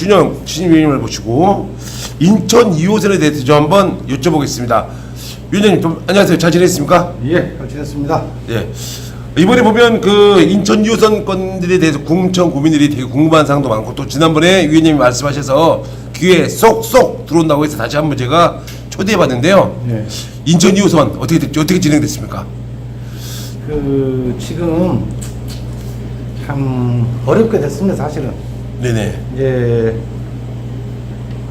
박준영 신임위원님을 모시고 인천 2호선에 대해서 좀 한번 여쭤보겠습니다. 위원님 좀 안녕하세요. 잘 지냈습니까? 예, 잘 지냈습니다. 예. 이번에 보면 그 인천 2호선 건들에 대해서 궁천 구민들이 되게 궁금한 사항도 많고 또 지난번에 위원님이 말씀하셔서 귀에 쏙쏙 들어온다고 해서 다시 한번 제가 초대해봤는데요. 예. 인천 2호선 어떻게 됐죠? 어떻게 진행됐습니까? 그 지금 참 어렵게 됐습니다, 사실은. 네네. 이제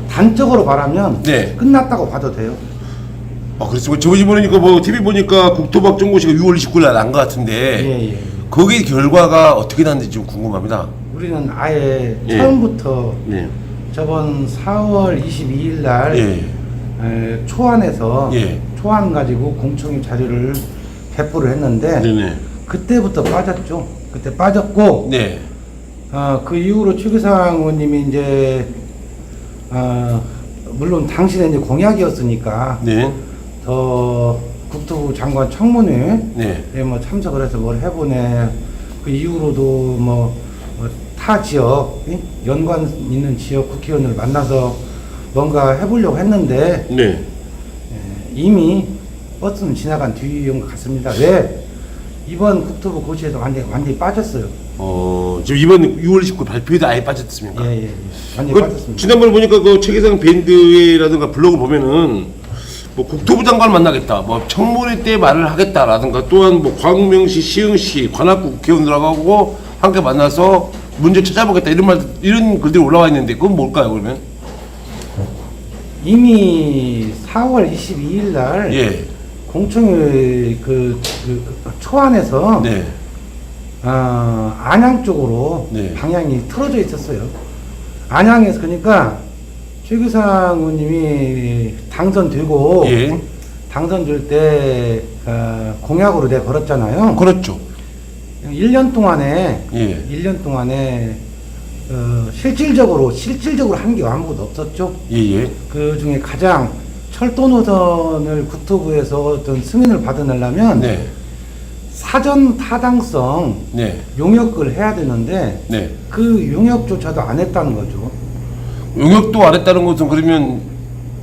단적으로 말하면 네. 끝났다고 봐도 돼요. 아 그렇습니까? 저번에 보니까 뭐 TV 보니까 국토박 정고시가 6월 29일 날 난 것 같은데 예, 예. 거기 결과가 어떻게 났는지 좀 궁금합니다. 우리는 아예 예. 처음부터 예. 저번 4월 22일 날 예. 에, 초안에서 예. 초안 가지고 공청회 자료를 배포를 했는데 네네. 그때부터 빠졌죠. 그때 빠졌고 네. 어, 그 이후로 최규상 의원님이 이제 어, 물론 당신의 이제 공약이었으니까 네. 더 국토부 장관 청문회에 네. 뭐 참석을 해서 뭘 해보네. 그 이후로도 뭐 타 지역 예? 연관 있는 지역 국회의원을 만나서 뭔가 해보려고 했는데 네. 예, 이미 버스는 지나간 뒤인 것 같습니다. 왜 이번 국토부 고시에서 완전히 완전히 빠졌어요. 어 지금 이번 6월 19일 발표에도 아예 빠졌습니까? 예, 예, 예. 완전히 그 빠졌습니다. 지난번에 보니까 그 최기상 밴드라든가 블로그 보면은 뭐 국토부 장관 만나겠다, 뭐 청문회 때 말을 하겠다라든가 또한 뭐 광명시, 시흥시, 관악구 국회의원들하고 함께 만나서 문제 찾아보겠다 이런 말 이런 글들이 올라와 있는데 그건 뭘까요 그러면? 이미 4월 22일 날 예. 공청회 그, 그 초안에서 네. 어, 안양 쪽으로 네. 방향이 틀어져 있었어요. 안양에서 그러니까 최규상 의원님이 당선되고 예. 당선될 때 어, 공약으로 내가 걸었잖아요. 그렇죠. 1년 동안에 예. 1년 동안에 어, 실질적으로 실질적으로 한 게 아무것도 없었죠. 예예. 그 중에 가장 철도 노선을 국토부에서 어떤 승인을 받아내려면 네. 사전 타당성 네. 용역을 해야 되는데 네. 그 용역조차도 안 했다는 거죠. 용역도 안 했다는 것은 그러면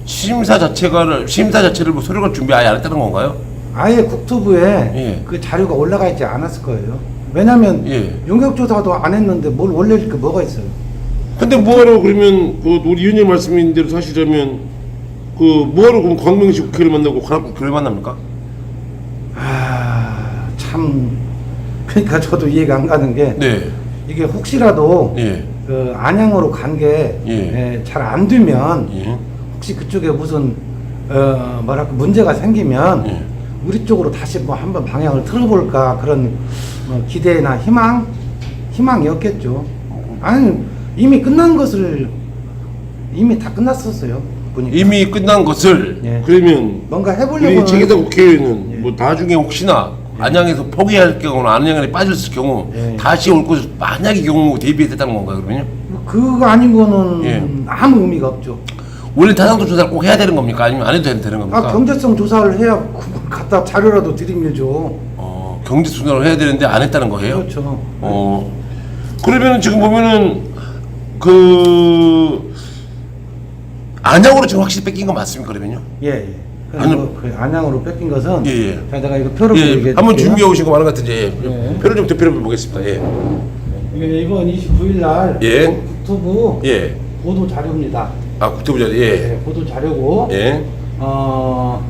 심사 자체가 심사 자체를 뭐 서류가 준비 아예 안 했다는 건가요? 아예 국토부에 예. 그 자료가 올라가 있지 않았을 거예요. 왜냐하면 예. 용역조사도 안 했는데 뭘 올릴 게 뭐가 있어요? 근데 뭐하러 그러면 그 우리 위원님 말씀인 대로 사실이라면 그 뭐하러 그럼 광명시 국회를 만나고 관악 국회를 만납니까? 아, 참 그러니까 저도 이해가 안 가는 게 네. 이게 혹시라도 예. 그 안양으로 간 게 예. 잘 안 되면 예. 혹시 그쪽에 무슨 어 뭐랄까 문제가 생기면 예. 우리 쪽으로 다시 뭐 한번 방향을 틀어볼까 그런 뭐 기대나 희망 희망이었겠죠. 아니 이미 끝난 것을 이미 다 끝났었어요. 보니까 이미 끝난 것을 예. 그러면 뭔가 해보려고 우리 국회의원은 예. 뭐 나중에 혹시나 안양에서 포기할 경우나 안양에 빠졌을 경우 예. 다시 올 것을 만약의 경우 대비했다는 건가요 그러면요? 그거 아니고는 예. 아무 의미가 없죠. 원래 타당도 조사를 꼭 해야 되는 겁니까? 아니면 안 해도 되는 겁니까? 아 경제성 조사를 해야 그걸 갖다 자료라도 들이밀죠. 어, 경제 수준으로 해야 되는데 안 했다는 거예요? 그렇죠. 어 그러면은 지금 보면은 그 안양으로 지금 확실히 뺏긴 거 맞습니까 그러면요? 예, 예. 아니- 뭐 그 안양으로 뺏긴 것은 예, 예. 자, 제가 이거 표를 예, 보여드릴게요. 한번 준비해 오신 거 많은 것 같은데 예. 표를 좀 대표로 보겠습니다. 예, 이게 이번 29일 날 예. 국토부 예, 보도 자료입니다. 아 국토부 자리, 예, 예, 보도 자료고 예, 어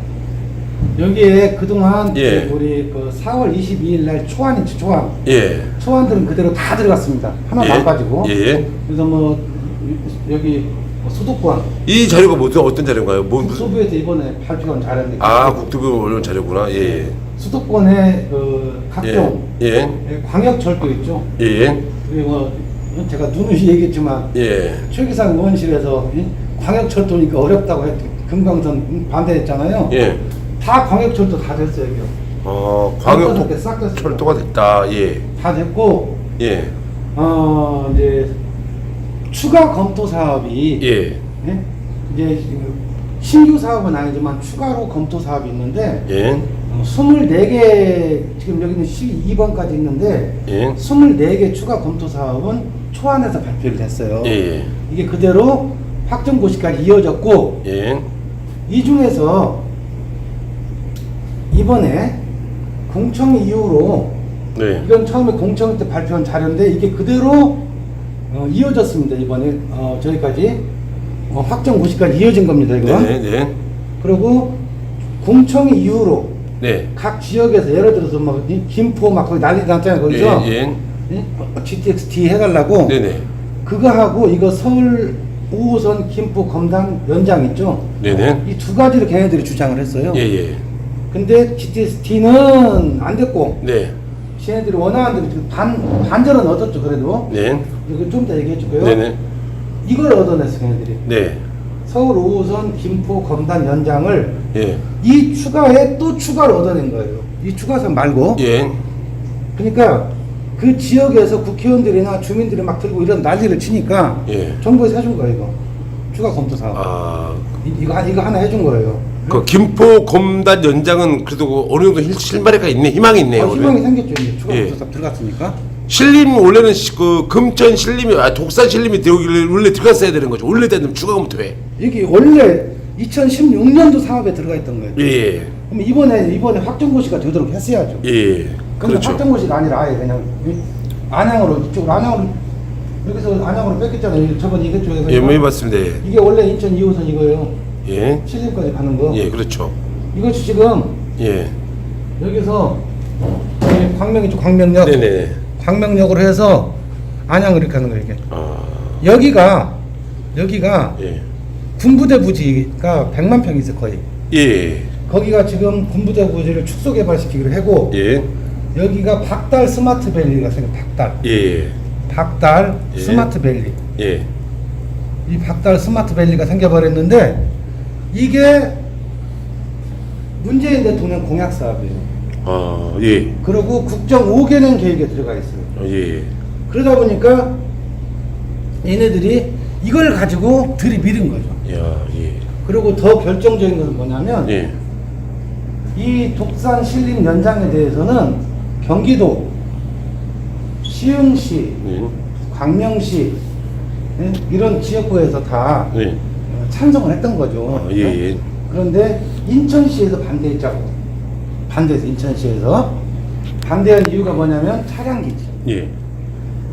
여기에 그동안 예. 우리 그 4월 22일 날 초안이지 초안. 예, 초안들은 그대로 다 들어갔습니다. 하나도 예. 안 빠지고. 예, 예. 그래서 뭐 여기 뭐 수도권 이 자료가 무슨 어떤 자료인가요? 뭐 무슨? 국토부에서 이번에 발표한 자료인데 아 국토부 올린 자료구나. 예, 수도권의 그 각종 예, 예, 광역철도 있죠. 예, 예, 그리고 뭐 제가 누누이 얘기했지만 예, 최기상 의원실에서 이 광역철도니까 어렵다고 했 금강선 반대했잖아요. 예. 다 광역철도 다 됐어요. 여기. 어싹 광역 됐어요. 철도가 됐다. 예, 다 됐고 예, 어 이제 추가 검토 사업이 예, 예? 이제 신규 사업은 아니지만 추가로 검토 사업이 있는데 예, 어, 24개 지금 여기는 12번까지 있는데 예, 24개 추가 검토 사업은 초안에서 발표를 했어요. 예, 이게 그대로 확정 고시까지 이어졌고 예, 이 중에서 이번에 공청 이후로 네, 이건 처음에 공청 때 발표한 자료인데 이게 그대로 어, 이어졌습니다. 이번에 어, 저기까지 어, 확정 고시까지 이어진 겁니다. 이거. 네, 네, 그리고 공청 이후로 네, 각 지역에서 예를 들어서 막 이 김포 막 거기 난리 났잖아요. 거기서 예, 예, 예? GTX-D 해달라고 네, 네, 그거 하고 이거 서울 5호선 김포 검단 연장 있죠? 네, 네, 이 두 가지를 걔네들이 주장을 했어요. 예, 예, 근데 GTX-D는 안 됐고 네, 걔네들이 원하는 대로 지금 반, 반절은 얻었죠 그래도. 네, 이거 좀 이따 얘기해 줄게요. 네, 네, 이걸 얻어냈어 걔네들이. 네, 서울 5호선 김포 검단 연장을 예, 이 추가에 또 추가를 얻어낸 거예요. 이 추가선 말고. 예, 그러니까 그 지역에서 국회의원들이나 주민들이 막 들고 이런 난리를 치니까 예. 정부에서 해준 거예요 이거. 추가 검토 사업. 아, 이, 이거, 하- 이거 하나 해준 거예요 그 김포 검단 연장은 그래도 어느 정도 실- 실마리가 있네, 희망이 있네요. 아, 희망이 생겼죠 이제 추가 예. 사업 들어갔으니까 신림 원래는 시- 그 금천 신림이 아 독산 신림이 되오길래 원래 들어갔어야 되는 거죠. 원래 되면 추가 검토해. 이게 원래 2016년도 사업에 들어가 있던 거예요 예, 그럼 이번에 이번에 확정고시가 되도록 했어야죠. 예, 예. 근데 그렇죠. 확정고시가 아니라 아예 그냥 이- 안양으로 이쪽으로 안양으로 여기서 안양으로 뺏겼잖아요. 저번 이게 쪽에서 예, 뭐 해봤습니다. 예. 이게 원래 인천 2호선 이거예요. 예, 신림까지 가는 거. 예, 그렇죠. 이것이 지금 예, 여기서 이 광명 이쪽 광명역 네네. 광명역으로 해서 안양으로 이렇게 가는 거예요. 이게 아, 여기가 여기가 예, 군부대 부지가 100만 평이 있어 요 거의. 예, 거기가 지금 군부대 부지를 축소 개발시키기로 하고 예, 여기가 박달 스마트 밸리가 생겨 박달 예, 박달 예. 스마트 밸리 예, 이 박달 스마트 밸리가 생겨버렸는데 이게 문재인 대통령 공약 사업이에요. 아, 예, 그리고 국정 5개년 계획에 들어가 있어요. 어, 예, 그러다 보니까 얘네들이 이걸 가지고 들이밀은 거죠. 야, 예, 그리고 더 결정적인 건 뭐냐면 예, 이 독산 신림 연장에 대해서는 경기도 시흥시 예, 광명시 예? 이런 지역구에서 다 예, 어, 찬성을 했던 거죠. 아, 예, 예, 그런데 인천시에서 반대했자고. 반대해서 인천시에서 반대한 이유가 뭐냐면 차량 기지. 예,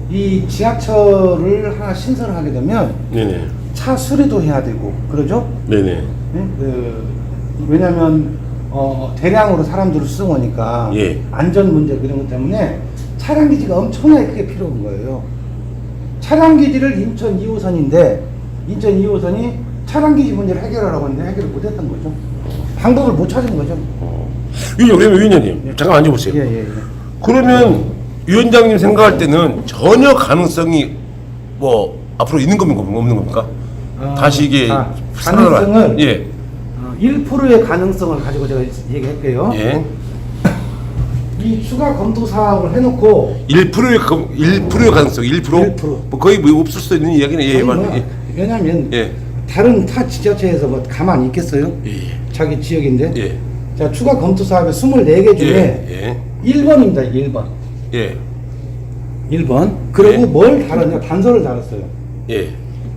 이 지하철을 하나 신설을 하게 되면 네네, 차 수리도 해야 되고 그러죠? 네네, 예? 그, 왜냐면 어, 대량으로 사람들을 쓰고니까 예. 안전 문제 그런 것 때문에 차량 기지가 엄청나게 크게 필요한 거예요. 차량 기지를 인천 2호선인데 인천 2호선이 차량 기지 문제를 해결하라고 했는데 해결을 못했던 거죠. 방법을 못 찾은 거죠. 어. 위원님, 위원님, 잠깐 앉아보세요. 예, 예, 예. 그러면 위원장님 생각할 때는 전혀 가능성이 뭐 앞으로 있는 겁니까 없는 겁니까? 어, 다시 이게 아, 가능성을 예, 어, 1%의 가능성을 가지고 제가 얘기할게요. 예, 이 추가 검토 사업을 해놓고 1%의 1%의 가능성 1%? 1%. 뭐 거의 뭐 없을 수 있는 이야기네. 예, 아니, 뭐, 예, 왜냐면 예, 다른 타 지자체에서 뭐 가만히 있겠어요? 예, 자기 지역인데. 예, 자, 추가 검토 사업의 24개 중에 예, 1번입니다. 1번. 예, 1번. 그리고 예. 뭘 다뤘냐? 단서를 달았어요. 예,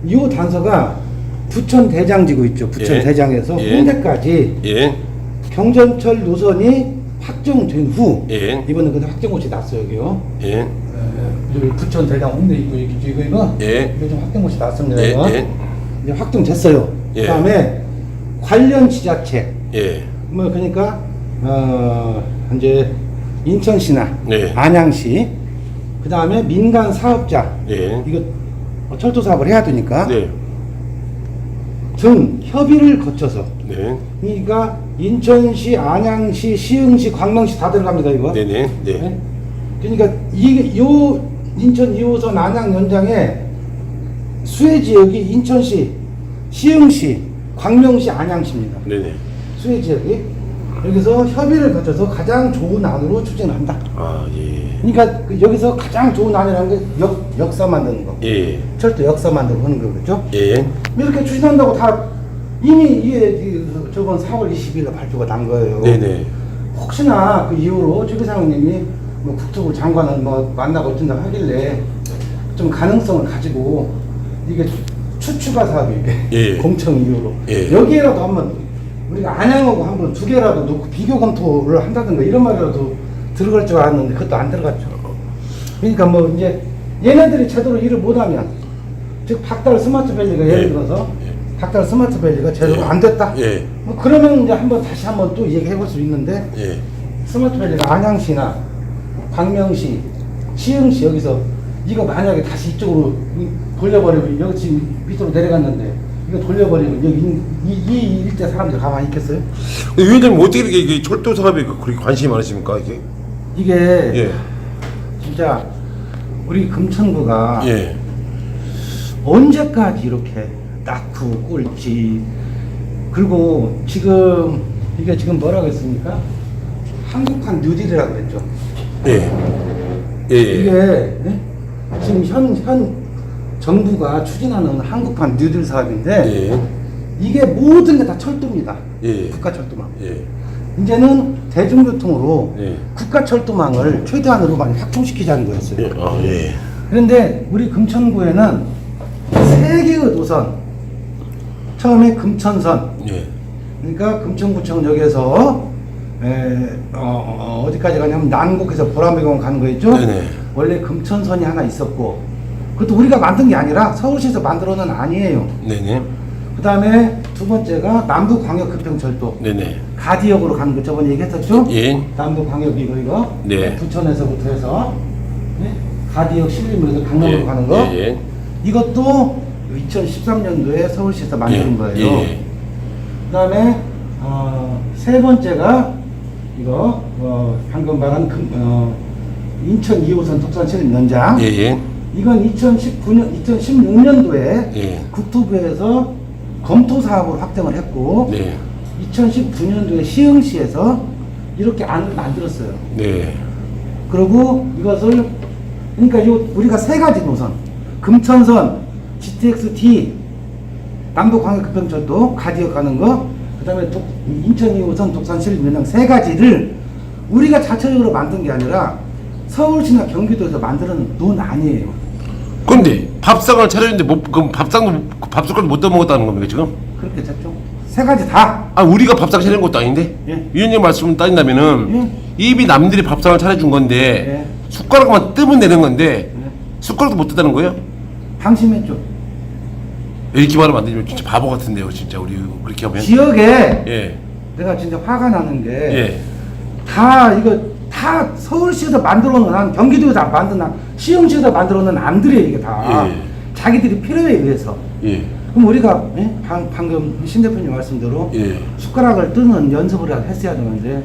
이 단서가 부천 대장지구 있죠. 부천 예. 대장에서 예. 홍대까지 예, 경전철 노선이 확정된 후 예. 이번에 근데 확정고시 났어요 여기요. 예, 에, 여기 부천 대장 홍대 있고 여기 이거 이거 예. 이거 좀 확정고시 났습니다. 예, 이거. 예. 이제 확정됐어요. 예. 그다음에 관련 지자체 예, 뭐 그러니까 어 이제 인천시나 네. 안양시 그 다음에 민간 사업자 예, 이거 철도 사업을 해야 되니까 네, 등 협의를 거쳐서 네, 그러니까 인천시, 안양시, 시흥시, 광명시 다 들어갑니다 이거. 네, 네, 네, 네? 그러니까 이게 요 인천 2호선 안양 연장에 수혜 지역이 인천시, 시흥시, 광명시, 안양시입니다. 네, 네. 수혜 지역이 여기서 협의를 거쳐서 가장 좋은 안으로 추진한다. 아, 예, 그러니까 그 여기서 가장 좋은 안이라는 게 역, 역사 만드는 거. 예, 철도 역사 만들고 하는 거겠죠? 예, 이렇게 추진한다고 다 이미 이게 그 저번 4월 20일에 발표가 난 거예요. 네, 네, 혹시나 그 이후로 최기상님이 뭐 국토부 장관을 뭐 만나고 어쩐다 하길래 좀 가능성을 가지고 이게 추추가 사업이 이게 예. 공청 이후로 예. 여기에라도 한번 우리가 안양하고 한번 두 개라도 놓고 비교 검토를 한다든가 이런 말이라도 들어갈 줄 알았는데 그것도 안 들어갔죠. 그러니까 뭐 이제 얘네들이 제대로 일을 못하면 즉 박달 스마트 밸리가 예를 예. 들어서 박달 스마트 밸리가 제대로 예. 안 됐다. 예. 뭐 그러면 이제 한번 다시 한번 또 얘기해 볼 수 있는데 예. 스마트 밸리가 안양시나 광명시, 시흥시 여기서 이거 만약에 다시 이쪽으로 이- 돌려버리면 여기 지금 밑으로 내려갔는데 이거 돌려버리면 여기 이, 이, 이 일대 사람들 가만히 있겠어요? 근데 위원장님 어떻게 이렇게 이게 철도 사업에 그- 그렇게 관심이 많으십니까 이게? 이게 예. 진짜 우리 금천구가 예. 언제까지 이렇게 낙후 꼴찌 그리고 지금 이게 지금 뭐라고 했습니까? 한국판 뉴딜이라고 그랬죠. 예. 예. 이게 예. 네? 지금 현, 현 정부가 추진하는 한국판 뉴딜 사업인데 예. 이게 모든 게 다 철도입니다. 예. 국가 철도망. 예. 이제는 대중교통으로 예. 국가 철도망을 최대한으로 많이 확충시키자는 거였어요. 예. 아, 예. 그런데 우리 금천구에는 세 개의 노선 처음에 금천선 예. 그러니까 금천구청역에서 에, 어, 어, 디까지 가냐면 난곡에서 보라매공원 가는 거 있죠? 네네. 원래 금천선이 하나 있었고 그것도 우리가 만든 게 아니라 서울시에서 만들어는 아니에요. 네네. 그 다음에 두 번째가 남부광역급행철도 네네. 가디역으로 가는 거 저번에 얘기했었죠? 예. 남부광역 이거 이거 네. 부천에서부터 해서 네? 가디역 신림으로 강남으로 예. 가는 거 예. 예. 이것도 2013년도에 서울시에서 만든 예. 거예요. 예. 그 다음에 어, 세 번째가 이거 어, 방금 말한 금, 어, 인천 2호선 독산실 연장. 예. 예. 이건 2019년 2016년도에 예. 국토부에서 검토 사업으로 확정을 했고 네. 2019년도에 시흥시에서 이렇게 안을 만들었어요. 네. 그리고 이것을 그러니까 요 우리가 세 가지 노선 금천선, GTX-T, 남부광역급행철도 가디역 가는 거, 그다음에 독, 인천 2호선 독산 실 면양 세 가지를 우리가 자체적으로 만든 게 아니라 서울시나 경기도에서 만드는 논 아니에요. 근데 밥상을 차렸는데 못 그럼 밥상도 못- 밥숟가락 못 떠먹었다는 겁니까 지금? 그렇게 됐죠. 세 가지 다. 아 우리가 밥상 차린 것도 아닌데 예. 위원님 말씀을 따진다면은 입이 남들이 밥상을 차려준 건데 예. 숟가락만 뜨면 되는 건데 예. 숟가락도 못 뜨다는 거예요? 방심했죠. 이렇게 말하면 안 되지만 진짜 바보 같은데요 진짜 우리 그렇게 하면 지역에 예. 내가 진짜 화가 나는 게 예. 다 이거 다 서울시에서 만들어 놓은 경기도에서 만든 한 시흥시에서 만들어 놓은 안들이에요 이게 다 예. 자기들이 필요에 의해서 예. 그럼 우리가 예? 방, 방금 신 대표님 말씀대로 예. 숟가락을 뜨는 연습을 했어야 되는데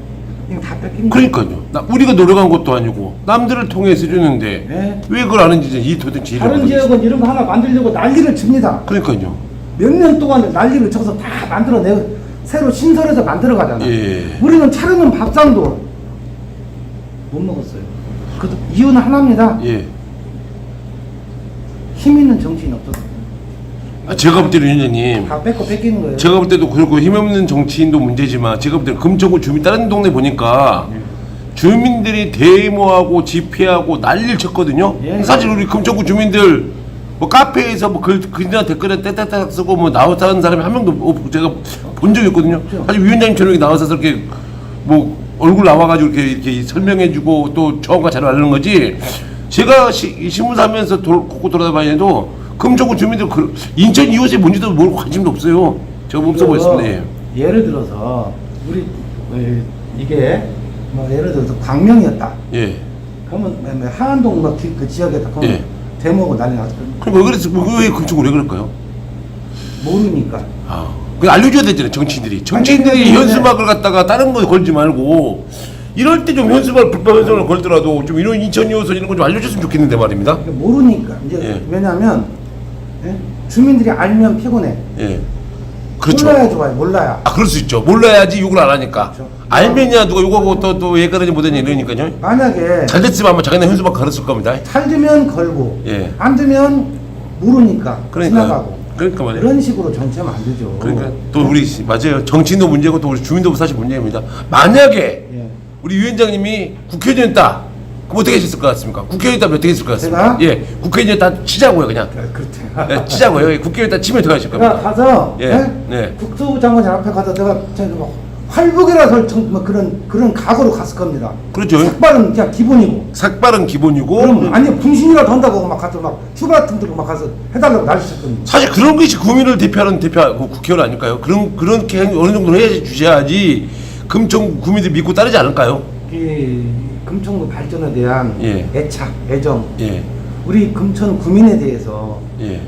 이거 다 뺏긴 거예요 그러니까요. 나, 우리가 노력한 것도 아니고 남들을 통해서 해주는데 예. 왜 그걸 안 했는지 이 도대체 이해를 다른. 지역은 이런 거 하나 만들려고 난리를 칩니다 그러니까요. 몇 년 동안 난리를 쳐서 다 만들어내고 새로 신설해서 만들어 가잖아 예. 우리는 차려놓은 밥상도 못 먹었어요 그 이유는 하나입니다 예. 힘 있는 정치인이 없어서 아, 제가 볼 때는 위원장님 다 뺏고 뺏기는 거예요. 제가 볼 때도 그렇고 힘없는 정치인도 문제지만 제가 볼 때는 금천구 주민 다른 동네 보니까 주민들이 데모하고 집회하고 난리를 쳤거든요. 예. 사실 우리 금천구 주민들 뭐 카페에서 뭐 글, 글이나 댓글에 떼떼떼 쓰고 뭐 하는 사람이 한 명도 없고 제가 본 적이 없거든요. 그렇죠. 사실 위원장님처럼 이렇게 나와서 이렇게 뭐 얼굴 나와가지고 이렇게, 이렇게 설명해주고 또 조언과 잘 알리는 거지. 제가 시, 이 신문사 하면서 돌, 곳곳 돌아다니도 금천구 주민들 그, 인천 2호선에 뭔지도 모르고 관심도 없어요. 제가 없어 보였습니다. 예. 예를 들어서 우리 어, 이게 뭐 예를 들어서 광명이었다. 예. 그러면 뭐, 뭐 하안동 뭐그 지역에다 그러면 예. 데모고 난리 났을 그럼 왜 그랬어? 뭐, 왜 금천구 왜 그럴까요? 모르니까. 아, 그 알려줘야 되잖아요, 정치인들이. 정치인들이 현수막을 갖다가 다른 거 걸지 말고 이럴 때 좀 현수막 불법 현수막을 걸더라도 좀 이런 인천 2호선 이런 거 좀 알려줬으면 좋겠는데 말입니다. 이게 모르니까 이제 예. 왜냐하면 예? 주민들이 알면 피곤해. 예. 그렇죠. 몰라야 좋아요. 몰라야. 아, 그럴 수 있죠. 몰라야지 욕을 안 하니까. 그렇죠. 알면야 누가 욕하고 또, 또 얘기하지 못하냐 이러니까요. 만약에 잘 됐으면 아마 자기네 현수막 걸었을 겁니다. 잘 되면 걸고 예. 안 되면 모르니까 그러니까. 지나가고 그러니까 말이에요. 이런 식으로 정치하면 안 되죠. 그러니까 또 우리 시- 맞아요. 정치인도 문제고 또 우리 주민도 사실 문제입니다. 만약에 예. 우리 위원장님이 국회의원이었다. 그럼 어떻게 하셨을 것 같습니까? 국회의원 있다면 어떻게 했을 것 같습니까? 제가? 예, 국회의원 다 치자고요, 그냥. 예, 치자고요. 예, 국회의원 다 치면 어떻게 하실 제가 겁니까? 가서 예, 예? 네. 국토부 장관 앞에 가서 제가 저기 뭐 활복이라 설 정- 뭐 그런 그런 각오로 갔을 겁니다. 그렇죠. 색발은 그냥 기본이고. 삭발은 기본이고. 그럼 아니 분신이라도 한다고 막 가서 막 휴가 같은 데로 막 가서 해달라고 난리쳤 겁니다. 사실 그런 것이 국민을 대표하는 대표 그 국회의원 아닐까요? 그런 그렇게 어느 정도 해야지 주셔야지 금천 국민들 믿고 따르지 않을까요? 이 금천구 발전에 대한 예. 애착, 애정, 예, 우리 금천 구민에 대해서 예.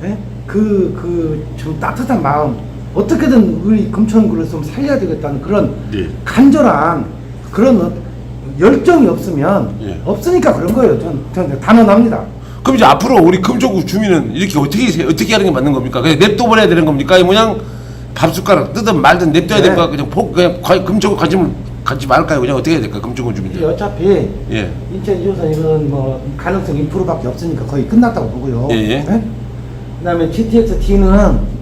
그그 좀 따뜻한 마음 어떻게든 우리 금천구를 좀 살려야 되겠다는 그런 예. 간절한 그런 어- 열정이 없으면 예. 없으니까 그런 거예요. 전, 전 단언합니다. 그럼 이제 앞으로 우리 금천구 주민은 이렇게 어떻게 세- 어떻게 하는 게 맞는 겁니까? 그냥 냅둬 버려야 되는 겁니까? 이 그냥 밥 숟가락 뜨든 말든 냅둬야 네. 될까? 그냥 폭 그냥 과- 금천구 관심을 갖지 말까요? 그냥 어떻게 해야 될까? 금천구 이게 주민들. 어차피 예. 인천 2호선 이거는 뭐 가능성 2%밖에 없으니까 거의 끝났다고 보고요. 예, 예. 네? 그다음에 GTX D는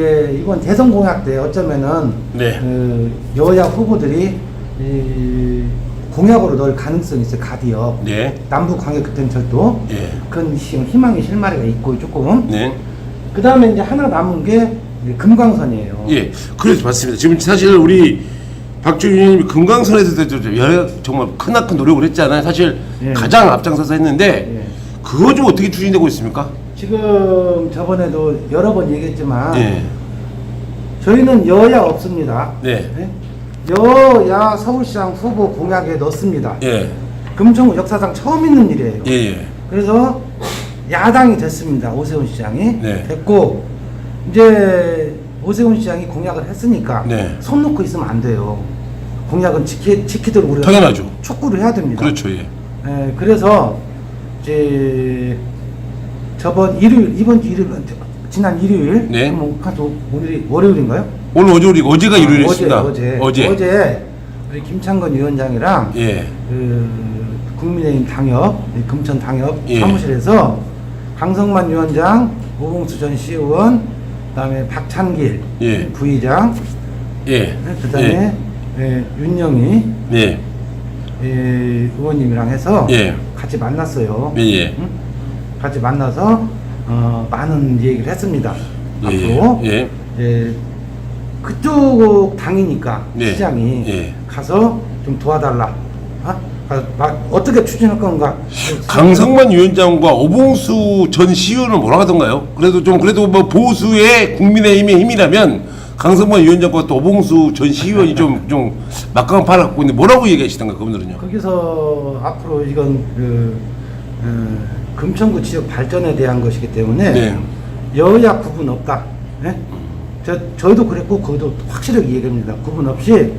이제 이번 대선 공약 때 어쩌면은 네. 그 여야 후보들이 이 공약으로 넣을 가능성이 있어요. 가디업, 네. 남부 광역 급행철도 예. 그건 희- 희망의 실마리가 있고 조금. 네. 그 다음에 이제 하나 남은 게 이제 금강선이에요. 예. 그래서 맞습니다. 지금 사실 우리 박준희 의원님이 금강선에서도 좀 여러 정말 크나큰 노력을 했잖아요. 사실 예. 가장 앞장서서 했는데 예. 그거 좀 어떻게 추진되고 있습니까? 지금 저번에도 여러 번 얘기했지만 예. 저희는 여야 없습니다. 네. 여야 서울시장 후보 공약에 넣습니다. 예. 금천구 역사상 처음 있는 일이에요. 예. 예. 그래서 야당이 됐습니다. 오세훈 시장이 네. 됐고 이제 오세훈 시장이 공약을 했으니까 네. 손 놓고 있으면 안 돼요. 공약은 지키, 지키도록 우리가 당연하죠. 촉구를 해야 됩니다. 그렇죠. 예. 예, 그래서 이제 저번 일요일 이번 주 일요일 지난 일요일 네. 뭐, 가서 오늘이 월요일인가요? 오늘 어제 우리 어제가 아, 일요일이었습니다. 어제, 어제. 어제 우리 김창건 위원장이랑 예. 그 국민의힘 당협, 이 금천 당협 예. 사무실에서 강성만 위원장, 오봉수 전 시의원, 그다음에 박찬길 예. 부의장, 예. 그다음에 예, 윤영희 예. 예, 의원님이랑 해서 예. 같이 만났어요. 예. 예. 응? 같이 만나서 어, 많은 얘기를 했습니다. 예. 앞으로 예. 예, 그쪽 당이니까 네. 시장이 예. 가서 좀 도와달라. 어? 어떻게 추진할 건가? 강성만 위원장과 오봉수 전 시의원은 뭐라 하던가요? 그래도 좀 그래도 뭐 보수의 국민의힘의 힘이라면 강성만 위원장과 또 오봉수 전 시의원이 좀 좀 막강한 팔을 갖고 있는데 뭐라고 얘기하시던가 그분들은요? 거기서 앞으로 이건 그 어, 금천구 지역 발전에 대한 것이기 때문에 네. 여야 구분 없다. 예? 저 저희도 그랬고 거기도 확실하게 얘기합니다. 구분 없이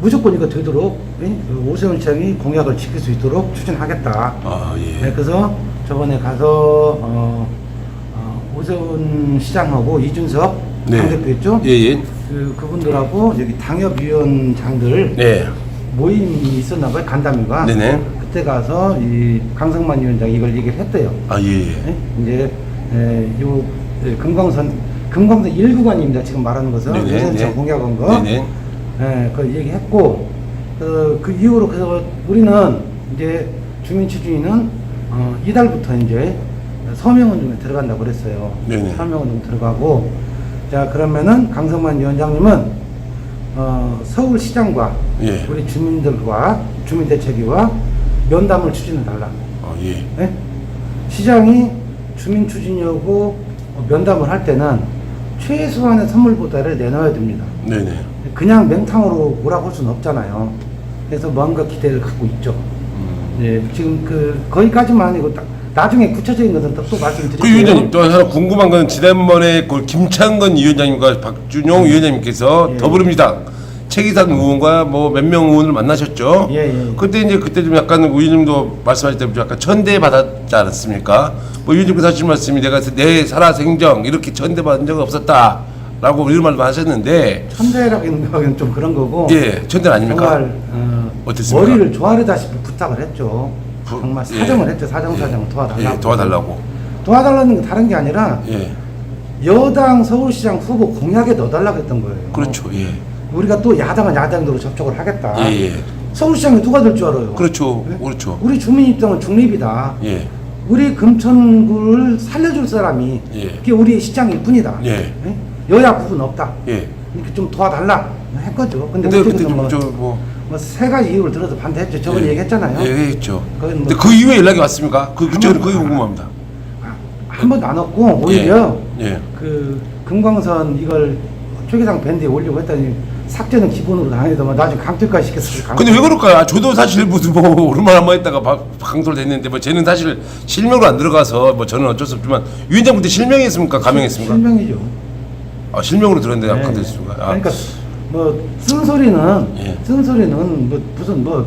무조건 이거 되도록 예? 그 오세훈 시장이 공약을 지킬 수 있도록 추진하겠다. 아 네, 예. 그래서 저번에 가서 어, 어, 오세훈 시장하고 이준석 네. 당대표 있죠? 예 예. 그 그분들하고 여기 당협위원장들 네. 모임이 있었나 봐요 간담회가 네네. 그때 가서 이 강성만 위원장이 이걸 얘기를 했대요 아 예. 예. 네? 이제 에, 요 에, 금강선 금강선 1구간입니다 지금 말하는 것은 네네, 우선청 네. 공약한 거 네네. 예, 그걸 얘기했고 그, 그 이후로 그래서 우리는 이제 주민 추진위는 어, 이달부터 이제 서명운동에 들어간다고 그랬어요. 네네. 서명운동 들어가고 자 그러면은 강성만 위원장님은 어, 서울시장과 예. 우리 주민들과 주민대책위와 면담을 추진해 달라. 아 예. 예? 시장이 주민 추진위하고 면담을 할 때는 최소한의 선물 보다를 내놔야 됩니다. 네네. 그냥 맹탕으로 오라고 할 수는 없잖아요. 그래서 뭔가 기대를 갖고 있죠. 음. 예, 지금 그 거기까지만 아니고 딱 나중에 구체적인 것은 또, 또 말씀드릴게요. 그 위원장님 또 하나 궁금한 건 지난번에 그 김창건 위원장님과 박준용 위원장님께서 예. 더불어민주당 최기상 의원과 뭐 몇 명 의원을 만나셨죠? 예, 예. 그때 이제 그때 좀 약간 의원님도 말씀하실 때 약간 천대 받았지 않았습니까? 뭐 하신 말씀이 내가 내 살아생정 이렇게 천대 받은 적 없었다 라고 이런 말도 하셨는데 천대라기는 좀 그런 거고. 예 천대 아닙니까? 정말 어, 어땠습니까? 머리를 조아리다시피 부탁을 했죠. 부- 정말 예. 사정을 했죠. 사정 사정 도와달라고. 예, 도와달라고. 도와달라는 게 다른 게 아니라 예, 여당 서울시장 후보 공약에 넣어달라고 했던 거예요. 그렇죠. 예, 우리가 또 야당은 야당대로 접촉을 하겠다. 예, 예. 서울시장이 누가 될 줄 알아요? 그렇죠. 네? 그렇죠. 우리 주민 입장은 중립이다. 예. 우리 금천구를 살려줄 사람이 예. 그게 우리 시장일 뿐이다. 예. 네? 여야 부분 없다. 예. 이렇게 좀 도와달라 했거죠. 근데, 근데 그때는 그때 뭐, 좀저뭐 뭐 세 가지 이유를 들어서 반대했죠. 저번 예. 얘기했잖아요. 얘기했죠. 그건 뭐- 근데 그 이후에 연락이 왔습니까? 그한 번도 그게 안 궁금합니다. 한 번도 안 왔고 오히려 예. 예. 그 금광선 이걸 초계상 밴드에 올리고 했더니 삭제는 기본으로 당해도만 나중에 강퇴까지 시켰어요. 강- 근데 왜 그럴까요? 저도 사실 무슨 뭐 오랜만에 한번 했다가 바- 강도를 됐는데 뭐 쟤는 사실 실명으로 안 들어가서 뭐 저는 어쩔 수 없지만 위원장 그때 실명했습니까? 가명했습니까? 실명이죠. 아 실명으로 들었는데 네. 강도됐습니까? 아, 그러니까 뭐 쓴소리는 예. 쓴소리는 뭐 무슨 뭐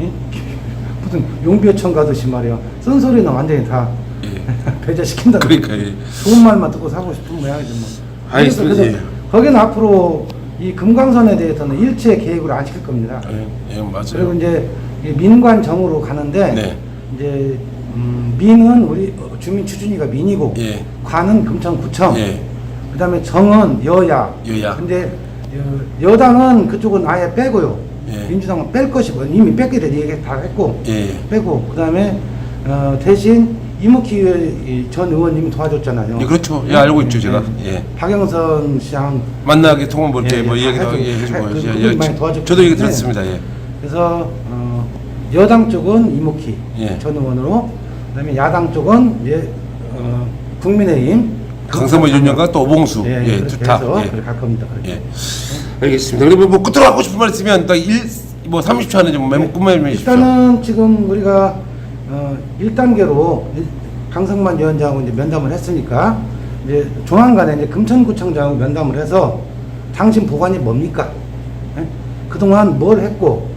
이? 무슨 용비어청 가듯이 말이야. 쓴소리는 완전히 다 예. 배제시킨다. 그러니까 예. 좋은 말만 듣고 사고 싶은 모양이죠. 뭐. 알겠습니다. 그래서 예. 거기는 앞으로 이 금강선에 대해서는 일체 계획을 안 시킬 겁니다. 예, 예 그리고 맞아요. 이제 이 민관정으로 가는데 네. 이제 음, 민은 우리 어, 주민 추준이가 민이고 예. 관은 금천구청 예. 그다음에 정은 여야 여야. 근데 여, 여당은 그쪽은 아예 빼고요 예. 민주당은 뺄 것이고 이미 뺏게 된 얘기 다 했고 예. 빼고 그다음에 어, 대신 이무키 의- 전 의원님이 도와줬잖아요. 예, 그렇죠. 예, 알고 있죠, 제가. 예. 박영선 씨랑 만나게 통화 뭐 이렇게 예, 뭐 예, 다 예, 해주고, 그- 예, 예, 많이 도와줬기 저도 얘기 때문에. 들었습니다. 예. 그래서 어, 여당 쪽은 이무키 예. 전 의원으로 그다음에 야당 쪽은 예, 어, 국민의힘 강성모 윤영과 또 오봉수 예, 예, 그렇게 두타 해서 예. 그렇게 갈 겁니다. 그렇게. 예. 알겠습니다. 그러면 뭐 끝으로 하고 싶은 말 있으면 딱일뭐 30초 안에 좀 매- 끝말씀해 주십시오. 일단은 지금 우리가 어, 1단계로 강성만 위원장하고 이제 면담을 했으니까 이제 조만간에 이제 금천구청장하고 면담을 해서 당신 보관이 뭡니까? 예? 그동안 뭘 했고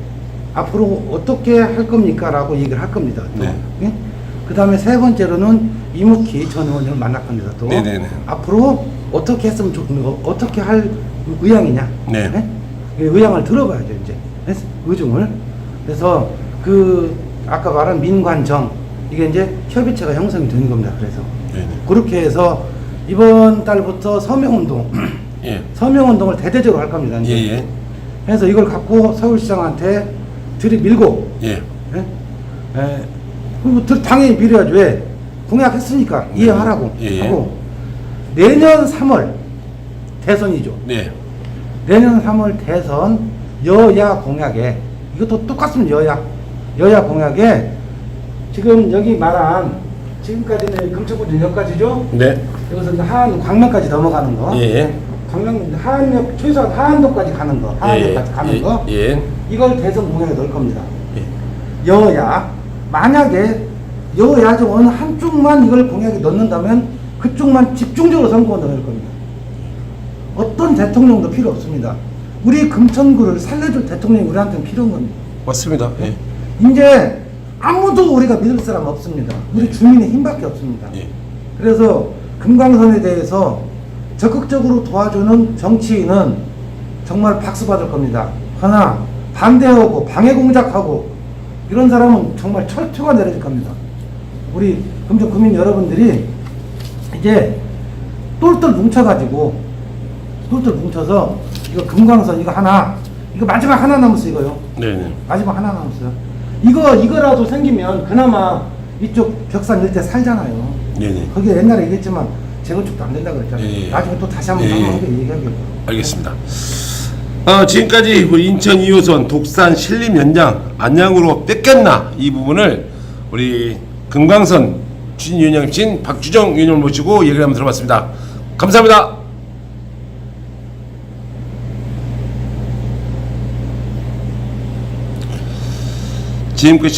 앞으로 어떻게 할 겁니까?라고 얘기를 할 겁니다. 또. 네. 예? 그 다음에 세 번째로는 이무키 전 의원을 만날 겁니다. 또 네 네 네. 앞으로 어떻게 했으면 좋 어, 어떻게 할 의향이냐? 네. 예? 그 의향을 들어봐야죠 이제 예? 의중을 그래서 그 아까 말한 민관정 이게 이제 협의체가 형성이 되는 겁니다. 그래서 네네. 그렇게 해서 이번 달부터 서명운동 예. 서명운동을 대대적으로 할 겁니다. 예, 이제. 예. 그래서 이걸 갖고 서울시장한테 들이밀고 예. 예? 예. 그리고 들- 당연히 밀어야죠. 왜? 공약했으니까 이해하라고 예, 예. 하고 내년 3월 대선이죠. 네. 내년 3월 대선 여야 공약에 이것도 똑같습니다. 여야 여야 공약에 지금 여기 말한 지금까지는 금천구도 여기까지죠. 네. 여기서 이제 하안 광명까지 넘어가는 거. 예. 광명 하안역 최소한 하안도까지 가는 거. 하안역까지 가는 예. 거. 예. 이걸 대선 공약에 넣을 겁니다. 예. 여야 만약에 여야 중 어느 한쪽만 이걸 공약에 넣는다면 그쪽만 집중적으로 선거에 넣을 겁니다. 어떤 대통령도 필요 없습니다. 우리 금천구를 살려줄 대통령이 우리한테는 필요한 겁니다. 맞습니다. 예. 이제 아무도 우리가 믿을 사람 없습니다. 우리 주민의 힘밖에 없습니다. 예. 그래서 금강선에 대해서 적극적으로 도와주는 정치인은 정말 박수 받을 겁니다. 하나 반대하고 방해 공작하고 이런 사람은 정말 철퇴가 내려질 겁니다. 우리 금천 구민 여러분들이 이제 똘똘 뭉쳐가지고 똘똘 뭉쳐서 이거 금강선 이거 하나 이거 마지막 하나 남았어 이거요. 네. 마지막 하나 남았어요. 이거 이거라도 생기면 그나마 이쪽 벽산 일대 살잖아요. 네. 네. 거기 옛날에 얘기했지만 재건축도 안 된다 그랬잖아요. 예, 예. 나중에 또 다시 한번 예, 예. 상황하게 얘기하게. 알겠습니다. 어, 지금까지 우리 인천 2호선 독산 신림 연장 안양으로 뺏겼나 이 부분을 우리 금강선 추진위원장이신 박주정 위원을 모시고 얘기를 한번 들어봤습니다. 감사합니다. 지금까지